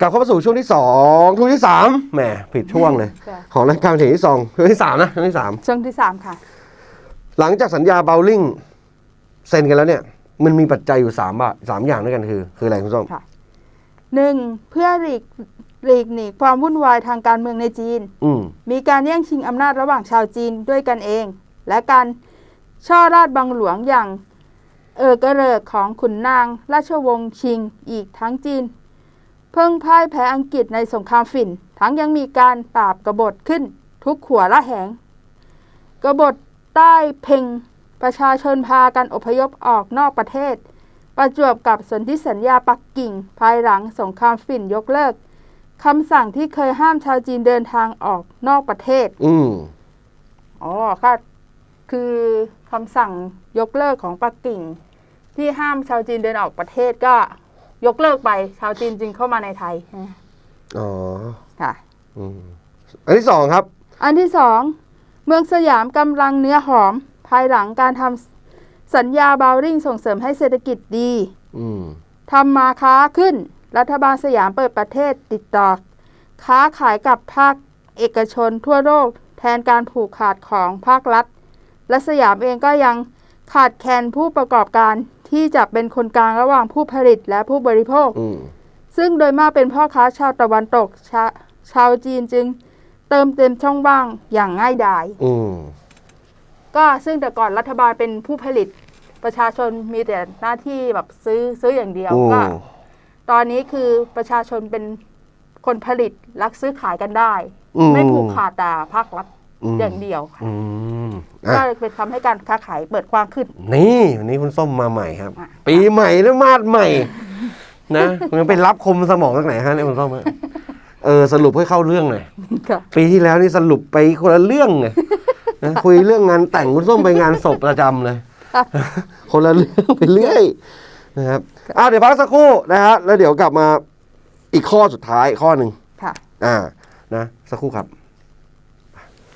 กลับเข้ามาสู่ช่วงที่สองช่วงที่สามแหมผิดช่วงเลย ค่ะ ของรายการถึงที่สองช่วงที่สามนะช่วงที่สามช่วงที่สามค่ะ หลังจากสัญญาเบลลิงเซ็นกันแล้วเนี่ย มันมีปัจจัยอยู่สามบาสามอย่างด้วยกันคือ คืออะไรคุณส้ม ค่ะ หนึ่งเพื่อหลีกหลีกหนีความวุ่นวายทางการเมืองในจีน อืมมีการแย่งชิงอำนาจระหว่างชาวจีนด้วยกันเอง และการช่อราชบังหลวงอย่างเออกระเริกของขุนนาง ราชวงศ์ชิง อีกทั้งจีน เพิ่งพ่ายแพ้อังกฤษในสงครามฝิ่น ทั้งยังมีการปราบกบฏขึ้นทุกขัวละแหง กบฏใต้เพ่งประชาชนพากันอพยพออกนอกประเทศ ประจวบกับสนธิสัญญาปักกิ่ง ภายหลังสงครามฝิ่นยกเลิกคำสั่งที่เคยห้ามชาวจีนเดินทางออกนอกประเทศ อืมอ๋อค่ะคือคำสั่งยกเลิกของปักกิ่ง ที่ห้ามชาวจีนเดินออกประเทศก็ ยกเลิกไปชาวจีนจึงเข้ามาในไทยอ๋อค่ะอืมอันที่สองครับ อันที่สองเมืองสยามกำลังเนื้อหอม ภายหลังการทำสัญญาบาวริ่งส่งเสริมให้เศรษฐกิจดีอืมทำมาค้าขึ้น รัฐบาลสยามเปิดประเทศติดต่อ ค้าขายกับภาคเอกชนทั่วโลกแทนการผูกขาดของภาครัฐ และสยามเองก็ยังขาดแคลนผู้ประกอบการ ที่จะเป็นคนกลางระหว่างผู้ผลิตและผู้บริโภค อืมซึ่งโดยมากเป็นพ่อค้าชาวตะวันตกชาชาวจีนจึงเติมเต็มช่องว่างอย่างง่ายดาย อืมก็ซึ่งแต่ก่อนรัฐบาลเป็นผู้ผลิตประชาชนมีแต่หน้าที่แบบซื้อซื้ออย่างเดียวอืมก็ ตอนนี้คือประชาชนเป็นคนผลิตรักซื้อขายกันได้ อืมไม่ผูกขาดแต่ภาครัฐ อืมอย่างเดียวค่ะอืมก็อะเป็นทำให้การค้าขายเปิดกว้างขึ้น นี่วันนี้คุณส้มมาใหม่ครับอะปีใหม่แล้วมาดใหม่ นะมันไปรับคมสมองจากไหนฮะเนี่ยคุณส้มฮะเออสรุปให้เข้าเรื่องหน่อยค่ะปีที่แล้วนี่สรุปไปคนละเรื่องเลยนะคุยเรื่องงานแต่งคุณส้มไปงานศพประจำเลย คนละเรื่องไปเรื่อยนะครับอะเดี๋ยวพักสักครู่นะฮะแล้วเดี๋ยวกลับมาอีกข้อสุดท้ายข้อหนึ่งค่ะ อ่า นะ สักครู่ครับ